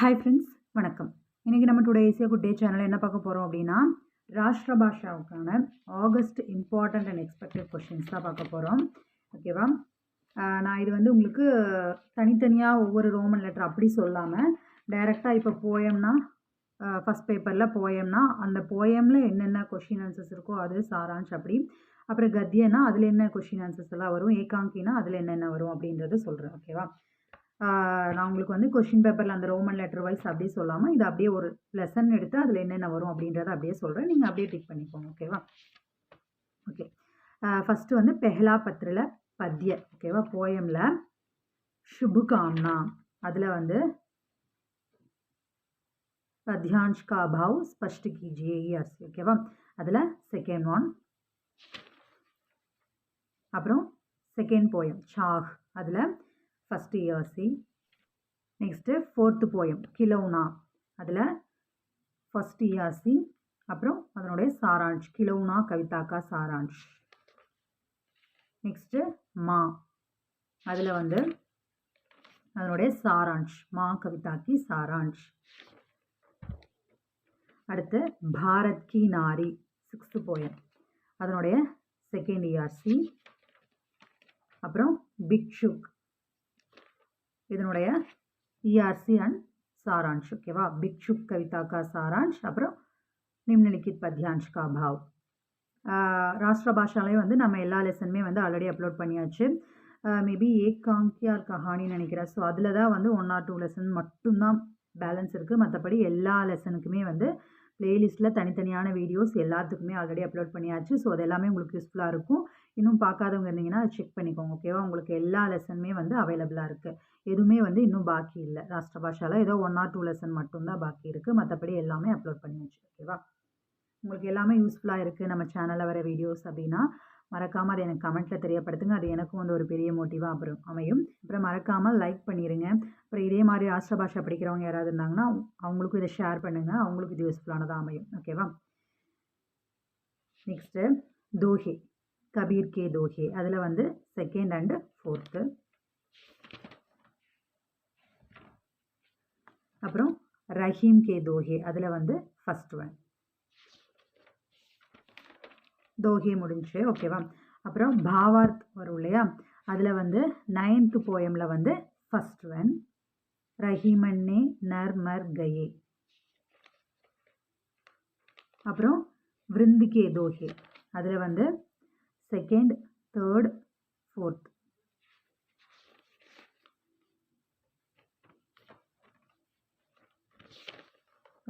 Hi friends வணக்கம். இன்றைக்கி நம்ம டுடே ஈஸியாக குட் டே சேனலில் என்ன பார்க்க போகிறோம் அப்படின்னா ராஷ்டிர பாஷாவுக்கான August important and expected questions தான் பார்க்க போகிறோம் ஓகேவா நான் இது வந்து உங்களுக்கு தனித்தனியாக ஒவ்வொரு ரோமன் லெட்டர் அப்படி சொல்லாமல் டைரெக்டாக இப்போ போயம்னா ஃபஸ்ட் பேப்பரில் போயம்னா அந்த போயமில் என்னென்ன கொஷின் ஆன்சர்ஸ் இருக்கோ அது சாராஞ்ச் அப்படி. அப்புறம் கத்தியனா அதில் என்ன கொஷின் ஆன்சர்ஸ் எல்லாம் வரும்? ஏகாங்கினா அதில் என்னென்ன வரும் அப்படின்றத சொல்கிறேன் ஓகேவா நான் உங்களுக்கு வந்து கொஷின் பேப்பரில் அந்த ரோமன் லெட்டர் வைஸ் அப்படியே சொல்லாமல் இது அப்படியே ஒரு லெசன் எடுத்து அதில் என்னென்ன வரும் அப்படின்றத அப்படியே சொல்கிறேன் நீங்கள் அப்படியே டிக் பண்ணிக்கோங்க ஓகேவா ஓகே ஃபஸ்ட்டு வந்து பெஹலா பத்திரில் பத்திய ஓகேவா போயமில் சுபுகாம்னா அதில் வந்து பத்யான்ஷ்கா பாவ் ஸ்பஷ்ட் கீஜியே ஓகேவா அதில் செகண்ட் ஒன் அப்புறம் செகண்ட் போயம் சாஹ் அதில் first ERC next fourth poem கிலோனா அதில் ஃபஸ்ட் இயர்சி அப்புறம் அதனுடைய சாராஞ்ச் கிலோனா கவிதாக்கா சாராஞ்ச் நெக்ஸ்ட்டு மா. அதில் வந்து அதனுடைய சாராஞ்ச் மா கவிதாக்கி சாராஞ்ச் அடுத்து பாரத் கி நாரி சிக்ஸ்த்து போயம் அதனுடைய செகண்ட் இஆர்சி அப்புறம் பிக்ஷுக் இதனுடைய இஆர்சி அண்ட் சாராஞ்ச் ஓகேவா பிக்ஷுக் கவிதா கா சாராஞ்ச் அப்புறம் நிம்னலிக்கித் பத்யான்ஷ் கா பாவ் ராஷ்டிர பாஷாலையும் வந்து நம்ம எல்லா லெசனுமே வந்து ஆல்ரெடி அப்லோட் பண்ணியாச்சு. மேபி ஏகாங்கியார் கஹானின்னு நினைக்கிறேன். ஸோ அதில் தான் வந்து ஒன் ஆர் டூ லெசன் மட்டும்தான் பேலன்ஸ் இருக்குது மற்றபடி எல்லா லெசனுக்குமே வந்து ப்ளேலிஸ்ட்டில் தனித்தனியான வீடியோஸ் எல்லாத்துக்குமே ஆல்ரெடி அப்லோட் பண்ணியாச்சு. ஸோ அது எல்லாமே உங்களுக்கு யூஸ்ஃபுல்லாக இருக்கும். இன்னும் பார்க்காதவங்க இருந்தீங்கன்னா செக் பண்ணிக்கோங்க ஓகேவா உங்களுக்கு எல்லா லெசனுமே வந்து அவைலபிளாக இருக்குது எதுவுமே வந்து இன்னும் பாக்கி இல்லை. ராஷ்டிர பாஷாவில் ஏதோ ஒன் ஆர் டூ லெசன் மட்டும்தான் பாக்கி இருக்குது மற்றபடி எல்லாமே அப்லோட் பண்ணியாச்சு ஓகேவா உங்களுக்கு எல்லாமே யூஸ்ஃபுல்லாக இருக்குது நம்ம சேனலில் வர வீடியோஸ் அப்படின்னா மறக்காமல் அதை எனக்கு கமெண்ட்டில் தெரியப்படுத்துங்க. அது எனக்கும் வந்து ஒரு பெரிய மோட்டிவாக அப்புறம் அமையும். அப்புறம் மறக்காமல் லைக் பண்ணிடுங்க அப்புறம் இதே மாதிரி ராஷ்டிர பாஷா படிக்கிறவங்க யாராவது இருந்தாங்கன்னா அவங்களுக்கும் இதை ஷேர் பண்ணுங்கள் அவங்களுக்கும் இது யூஸ்ஃபுல்லானதாக அமையும். ஓகேவா நெக்ஸ்ட்டு தோஹே. கபீர் கே தோஹே. அதில் வந்து செகண்ட் அண்டு ஃபோர்த்து அப்புறம் ரஹீம் கே தோஹே. அதில் வந்து ஃபஸ்ட் ஒன் தோஹே முடிஞ்சு ஓகேவா அப்புறம் பாவார்த் வரும் இல்லையா? அதில் வந்து நைன்த்து போயமில் வந்து ஃபஸ்ட் ஒன் ரஹிமன்னே நர் மர் கயே. அப்புறம் விருந்திகே தோஹே அதில் வந்து செகண்ட் தேர்ட் ஃபோர்த்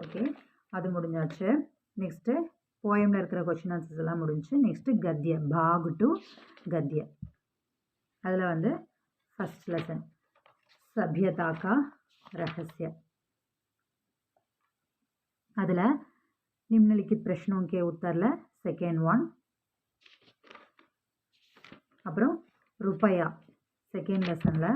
ஓகே அது முடிஞ்சாச்சு. நெக்ஸ்ட்டு போயமில் இருக்கிற கொஷின் ஆன்சர்ஸ் எல்லாம் முடிஞ்சு நெக்ஸ்ட்டு கத்திய பாகு டு கத்திய. அதில் வந்து ஃபஸ்ட் லெசன் சபியதாக்கா ரகசிய. அதில் நிம்னலிக்கித் பிரஷ்னோं கே உத்தரில் செகண்ட் ஒன் அப்புறம் ருப்பையா செகண்ட் லெசனில்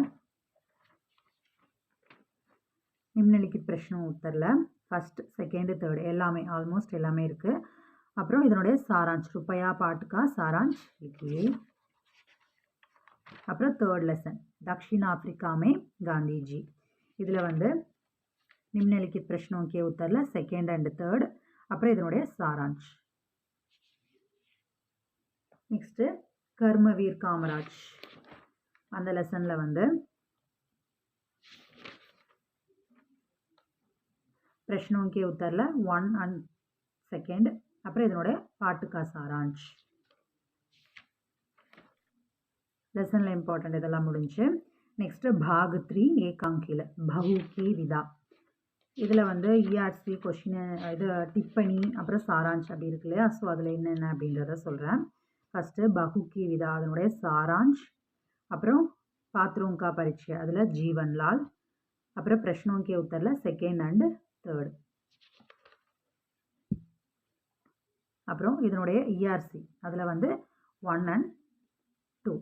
நிம்னலிக்கித் பிரஷ்னம் உத்தரில் ஃபஸ்ட் செகண்டு தேர்டு எல்லாமே ஆல்மோஸ்ட் எல்லாமே இருக்குது அப்புறம் இதனுடைய சாராஞ்ச் ருப்பையா பாட்டுக்கா சாராஞ்ச் लिखिए அப்புறம் தேர்ட் லெசன் தக்ஷினாப்பிரிக்காமே காந்திஜி. இதில் வந்து நிம்னலிக்கித் பிரஷ்னோக்கிய உத்தரில் செகண்ட் அண்ட் தேர்ட் அப்புறம் இதனுடைய சாராஞ்ச் நெக்ஸ்ட்டு கர்மவீர் காமராஜ். அந்த லெசனில் வந்து பிரஷ்னோங்கே உத்தரில் ஒன் அண்ட் செகண்ட் அப்புறம் இதனுடைய பாட்டுக்கா சாராஞ்ச் லெசனில் இம்பார்ட்டண்ட் இதெல்லாம் முடிஞ்சு நெக்ஸ்ட்டு பாக் த்ரீ ஏகாங்கியில் பஹு விதா. இதில் வந்து இஆர்சி கொஷின் இது டிப்பனி அப்புறம் சாராஞ்ச் அப்படி இருக்கு இல்லையா? ஸோ அதில் என்னென்ன அப்படின்றத சொல்கிறேன் ஃபஸ்ட்டு பஹு விதா அதனுடைய சாராஞ்ச் அப்புறம் பாத்ரூங்கா பரீட்சை அதில் ஜீவன்லால். அப்புறம் பிரஷ்னோங்கே உத்தரில் செகண்ட் அண்டு தேர்டு அப்புறம் இதனுடைய இஆர்சி அதில் வந்து ஒன் அண்ட் டூ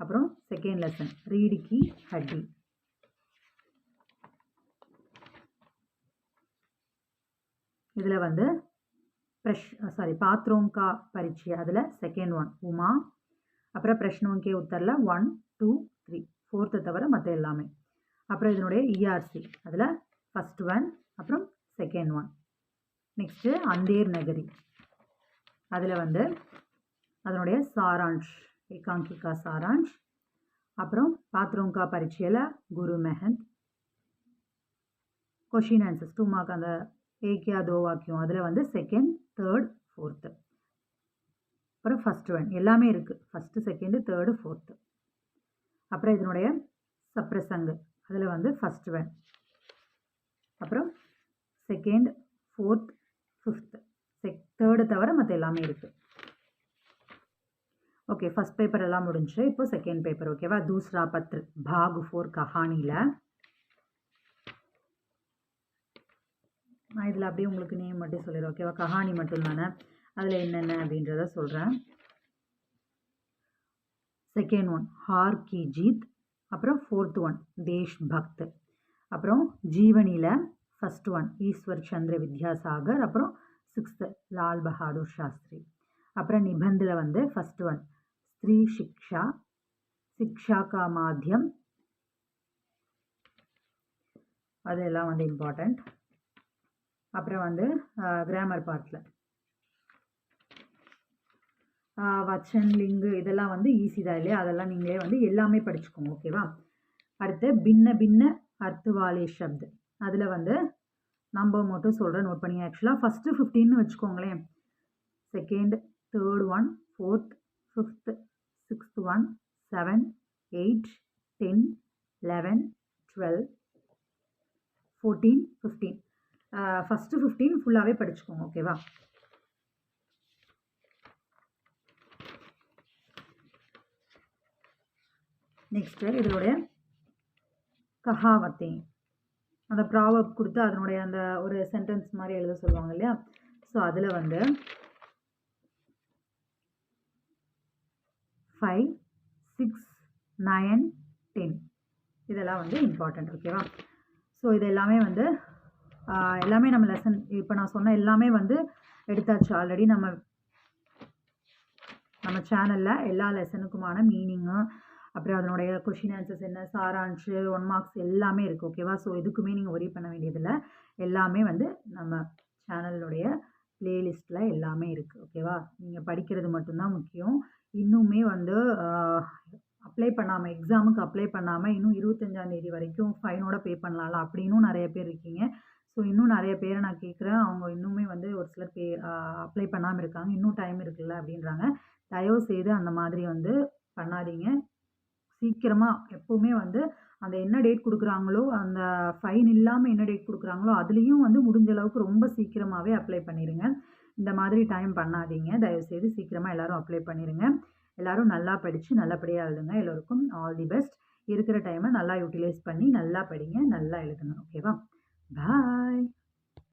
அப்புறம் செகண்ட் லெசன் ரீடிக்கி ஹட்டி இதில் வந்து ப்ரெஷ் சாரி பாத்ரோங்கா பரீட்சை. அதில் செகண்ட் ஒன் உமா. அப்புறம் பிரஷ்னோங்கே உத்தரில் ஒன் டூ த்ரீ ஃபோர்த்தை தவிர மற்ற எல்லாமே. அப்புறம் இதனுடைய இஆர்சி அதில் ஃபஸ்ட் ஒன் அப்புறம் செகண்ட் ஒன் நெக்ஸ்ட்டு அந்தேர் நகரி. அதில் வந்து அதனுடைய சாரான்ஷ் ஏகாங்கிகா சாரான்ஷ் அப்புறம் பாத்ரோங்கா பரீட்சையில் குரு மெஹந்த் கொஷின் ஆன்சர்ஸ் டூ மார்க் அந்த ஏக்கியா தோ வாக்கியம். அதில் வந்து செகண்ட் தேர்ட் ஃபோர்த்து அப்புறம் ஃபஸ்ட் ஒன் எல்லாமே இருக்குது ஃபஸ்ட்டு செகண்டு தேர்டு ஃபோர்த்து அப்புறம் இதனுடைய சப்ரசங்கு. அதில் வந்து ஃபஸ்ட் ஒன் அப்புறம் செகண்ட் ஃபோர்த் ஃபிஃப்த்து தேர்டு தவிர மற்ற எல்லாமே இருக்குது ஓகே ஃபஸ்ட் பேப்பர் எல்லாம் முடிஞ்சு இப்போ செகண்ட் பேப்பர் ஓகேவா தூஸ்ரா பத்ர் பாக் ஃபோர் கஹானியில் நான் இதில் அப்படியே உங்களுக்கு நேம் மட்டும் சொல்லிடுறேன் ஓகேவா கஹானி மட்டும் தானே? அதில் என்னென்ன அப்படின்றத சொல்கிறேன் செகண்ட் ஒன் ஹார் கி ஜீத் அப்புறம் ஃபோர்த் ஒன் தேஷ் பக்த். அப்புறம் ஜீவனியில் ஃபஸ்ட் ஒன் ஈஸ்வர் சந்திர வித்யாசாகர் அப்புறம் சிக்ஸ்த்து லால் பஹாதூர் சாஸ்திரி. அப்புறம் நிபந்தில் வந்து ஃபஸ்ட் ஒன் ஸ்திரீ சிக்ஷா சிக்ஷா கா மாத்தியம் அதெல்லாம் வந்து இம்பார்ட்டண்ட் அப்புறம் வந்து கிராமர் பார்ட்டில் வச்சன் லிங்கு இதெல்லாம் வந்து ஈஸி தான் இல்லையா? அதெல்லாம் நீங்களே வந்து எல்லாமே படிச்சுக்கோங்க ஓகேவா அடுத்து பின்ன பின்ன அர்த்துவாலே சப்து அதில் வந்து நம்பர் மட்டும் சொல்கிறேன் நோட் பண்ணி ஆக்சுவலாக ஃபஸ்ட்டு ஃபிஃப்டின்னு வச்சுக்கோங்களேன். Second third one fourth fifth sixth one seven eight ten eleven twelve fourteen fifteen first fifteen ஃபுல்லாகவே படிச்சுக்கோங்க ஓகேவா நெக்ஸ்ட்டு இதோடைய கஹாவத்தே. அந்த ப்ராவப் கொடுத்து அதனுடைய அந்த ஒரு சென்டென்ஸ் மாதிரி எழுத சொல்லுவாங்க இல்லையா? ஸோ அதில் வந்து ஃபைவ் சிக்ஸ் நயன் டென் இதெல்லாம் வந்து இம்பார்ட்டண்ட் ஓகேவா ஸோ இது எல்லாமே வந்து எல்லாமே நம்ம லெசன் இப்போ நான் சொன்ன எல்லாமே வந்து எடுத்தாச்சு ஆல்ரெடி நம்ம நம்ம சேனலில் எல்லா லெசனுக்குமான மீனிங்கு அப்புறம் அதனுடைய கொஷின் ஆன்சர்ஸ் என்ன சாரான்ஷு ஒன் மார்க்ஸ் எல்லாமே இருக்குது ஓகேவா ஸோ எதுக்குமே நீங்கள் ஒரி பண்ண வேண்டியதில்லை. எல்லாமே வந்து நம்ம சேனலுடைய ப்ளேலிஸ்ட்டில் எல்லாமே இருக்குது ஓகேவா நீங்கள் படிக்கிறது மட்டும்தான் முக்கியம். இன்னுமே வந்து அப்ளை பண்ணாமல் எக்ஸாமுக்கு அப்ளை பண்ணாமல் இன்னும் இருபத்தஞ்சாந்தேதி வரைக்கும் ஃபைனோட பே பண்ணலாம்ல? அப்படின்னும் நிறைய பேர் இருக்கீங்க. ஸோ இன்னும் நிறைய பேரை நான் கேட்குறேன். அவங்க இன்னுமே வந்து ஒரு சிலர் பே அப்ளை பண்ணாமல் இருக்காங்க. இன்னும் டைம் இருக்குல்ல? அப்படின்றாங்க. தயவு செய்து அந்த மாதிரி வந்து பண்ணாதீங்க. சீக்கிரமாக எப்போவுமே வந்து அந்த என்ன டேட் கொடுக்குறாங்களோ அந்த ஃபைன் இல்லாமல் என்ன டேட் கொடுக்குறாங்களோ அதுலேயும் வந்து முடிஞ்ச அளவுக்கு ரொம்ப சீக்கிரமாகவே அப்ளை பண்ணிடுங்க இந்த மாதிரி டைம் பண்ணாதீங்க. தயவுசெய்து சீக்கிரமாக எல்லோரும் அப்ளை பண்ணிடுங்க எல்லோரும் நல்லா படித்து நல்லபடியாக எழுதுங்க. எல்லோருக்கும் ஆல் தி பெஸ்ட் இருக்கிற டைமை நல்லா யூட்டிலைஸ் பண்ணி நல்லா படிங்க. நல்லா எழுதுங்க. ஓகேவா பாய்